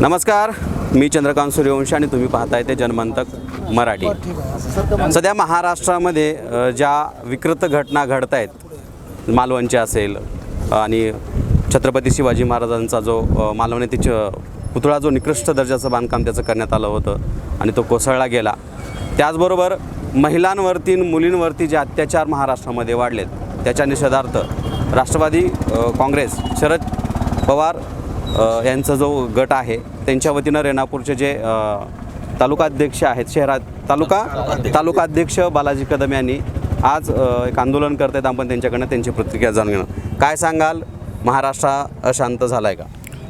नमस्कार मी चंद्रकांत सूर्यवंशी आणि तुम्ही पाहताय ते जनमंतक मराठी. सध्या महाराष्ट्रामध्ये ज्या विकृत घटना घडत आहेत मालवणचे असेल आणि छत्रपती शिवाजी महाराजांचा जो मालवण मालवणी तिच्या पुतळा जो निकृष्ट दर्जाचं बांधकाम त्याचं करण्यात आलं होतं आणि तो कोसळला गेला. त्याचबरोबर महिलांवरती मुलींवरती जे अत्याचार महाराष्ट्रामध्ये वाढलेत त्याच्या निषेधार्थ राष्ट्रवादी काँग्रेस शरद पवार यांचा जो गट आहे त्यांच्या वतीनं रेणापूरचे जे अ, तालुकाध्यक्ष आहेत शहरात तालुका तालुका अध्यक्ष बालाजी कदम यांनी आज एक आंदोलन करत आहेत आपण त्यांच्याकडनं त्यांची प्रतिक्रिया जाणून घेणार. काय सांगाल? महाराष्ट्र अशांत झाला आहे का?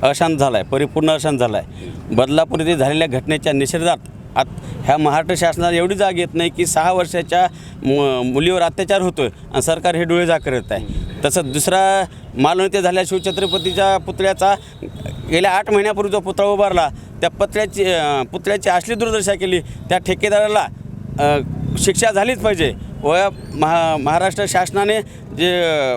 अशांत झाला आहे परिपूर्ण अशांत झाला आहे बदलापूर येथे झालेल्या घटनेच्या निषेधार्थ आत ह्या महाराष्ट्र शासनाला एवढी जाग येत नाही की सहा वर्षाच्या मु मुलीवर अत्याचार होतो आहे आणि सरकार हे डोळे जाग करत आहे. तसंच दुसरा मालवणते झाल्या शिवछत्रपतीच्या पुतळ्याचा गेल्या आठ महिन्यापूर्वी जो पुतळा उभारला त्या पुतळ्याची पुतळ्याची असली दुर्दशा केली त्या ठेकेदाराला शिक्षा झालीच पाहिजे. व महा महाराष्ट्र शासनाने जे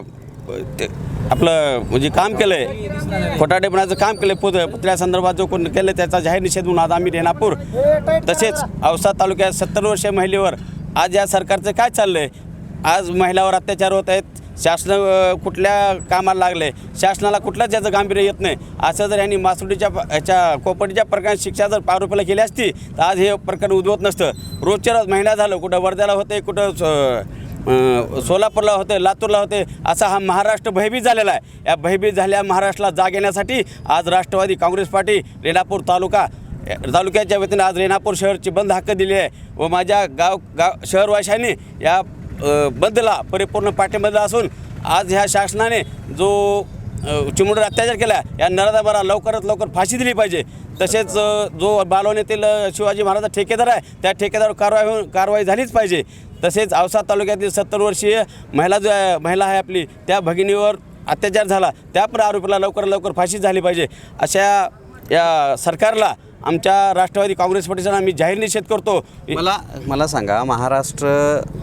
ते आपलं म्हणजे काम केलं आहे खोटाडेपणाचं काम केलं पुत पुतळ्यासंदर्भात जो कोण केलं त्याचा जाहीर निषेध म्हणून आज आम्ही रेणापूर तसेच औसा तालुक्यात सत्तर वर्षीय महिलेवर आज या सरकारचं काय चाललं आहे आज महिलावर अत्याचार होत आहेत. शासन कुठल्या कामाला लागले शासनाला कुठलाच याचं गांभीर्य येत नाही. असं जर यांनी मासुडीच्या ह्याच्या कोपडीच्या प्रकरणात शिक्षा जर आरोपीला केली असती तर आज हे प्रकरण उद्भवत नसतं. रोजच्या रोज महिना झालं. कुठं वर्ध्याला होते कुठं स- सोलापूरला होते लातूरला होते असा हा महाराष्ट्र भयभीत झालेला आहे. या भयभीत झालेल्या महाराष्ट्राला जाग येण्यासाठी आज राष्ट्रवादी काँग्रेस पार्टी रेणापूर तालुका तालुक्याच्या वतीने आज रेणापूर शहरची बंद हक्क दिली आहे. व माझ्या गाव गाव शहरवाशांनी या बंदला परिपूर्ण पाठिंबा असून आज ह्या शासनाने जो अ, अत्याचार केला या नराधाबाला लवकरात लवकर फाशी दिली पाहिजे. तसेच जो बालवण येथील शिवाजी महाराज ठेकेदार आहे त्या ठेकेदारावर कारवाई होऊन कारवाई झालीच पाहिजे. तसेच औसा तालुक्यातील सत्तर वर्षीय महिला जो आहे महिला आहे आपली त्या भगिनीवर अत्याचार झाला. त्या पण आरोपीला लवकरात लवकर फाशी झाली पाहिजे. अशा या सरकारला आमच्या राष्ट्रवादी काँग्रेस पार्टीचा आम्ही जाहीर निषेध करतो. मला मला सांगा महाराष्ट्र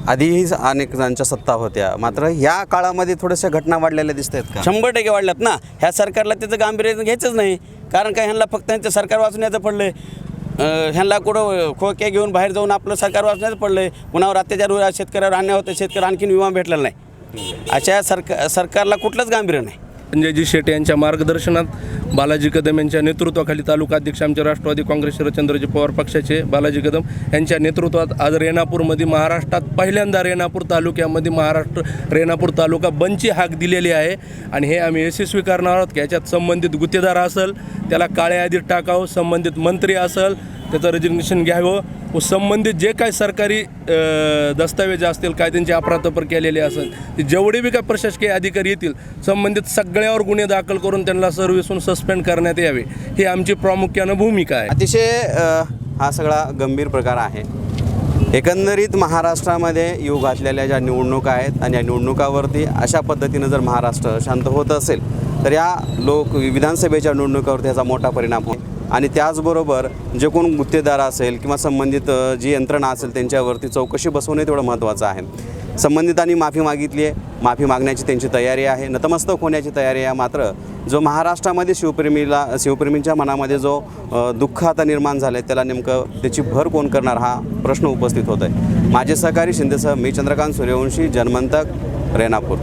आधीही अनेक जणांच्या सत्ता होत्या. मात्र या काळामध्ये थोड्याशा घटना वाढलेल्या दिसत आहेत का? शंभर टक्के वाढल्यात ना. ह्या सरकारला त्याचं गांभीर्य घ्यायचंच नाही. कारण काय ह्यांना फक्त ह्यांचं सरकार वाचण्याचं पडलं आहे ह्यांना कुठं खोक्या घेऊन बाहेर जाऊन आपलं सरकार वाचण्याचं पडलं आहे कुणावर अत्याचार शेतकऱ्यावर अन्याय होतं शेतकरी आणखीन विमा भेटलेला नाही. अशा सरकार सरकारला कुठलंच गांभीर्य नाही. संजयजी शेटे यांच्या मार्गदर्शनात बालाजी कदम यांच्या नेतृत्वाखाली तालुका अध्यक्ष आमचे राष्ट्रवादी काँग्रेस शरदचंद्रजी पवार पक्षाचे बालाजी कदम यांच्या नेतृत्वात आज रेणापूरमध्ये महाराष्ट्रात पहिल्यांदा रेणापूर तालुक्यामध्ये महाराष्ट्र रेणापूर तालुका बंदची हाक दिलेली आहे. आणि हे आम्ही यशस्वी करणार आहोत की याच्यात संबंधित गुत्तेदार असेल त्याला काळ्या यादीत टाकावं संबंधित मंत्री असेल त्याचं रेजिग्नेशन घ्यावं व संबंधित जे काय सरकारी दस्तावेज असतील कायद्यांची अपराधपर केलेले असेल ते जेवढे बी काय प्रशासकीय अधिकारी येतील संबंधित सगळ्यावर गुन्हे दाखल करून त्यांना सर्व्हिसून सस्पेंड करण्यात यावे ही आमची प्रामुख्यानं भूमिका आहे. अतिशय हा सगळा गंभीर प्रकार आहे. एकंदरीत महाराष्ट्रामध्ये येऊ घातलेल्या ज्या निवडणुका आहेत आणि या निवडणुकावरती अशा पद्धतीनं जर महाराष्ट्र शांत होत असेल तर या लोक विधानसभेच्या निवडणुकावरती याचा मोठा परिणाम होईल. आणि त्याचबरोबर जे कोण गुत्तेदार असेल किंवा संबंधित जी यंत्रणा असेल त्यांच्यावरती चौकशी बसवणे तेवढं महत्त्वाचं आहे. संबंधितांनी माफी मागितली आहे. माफी मागण्याची त्यांची तयारी आहे. नतमस्तक होण्याची तयारी आहे. मात्र जो महाराष्ट्रामध्ये शिवप्रेमीला शिवप्रेमींच्या मनामध्ये जो दुःख आता निर्माण झालं आहे त्याला नेमकं त्याची भर कोण करणार हा प्रश्न उपस्थित होत आहे माझे सहकारी शिंदेसह मी चंद्रकांत सूर्यवंशी जनमंतक रेणापूर.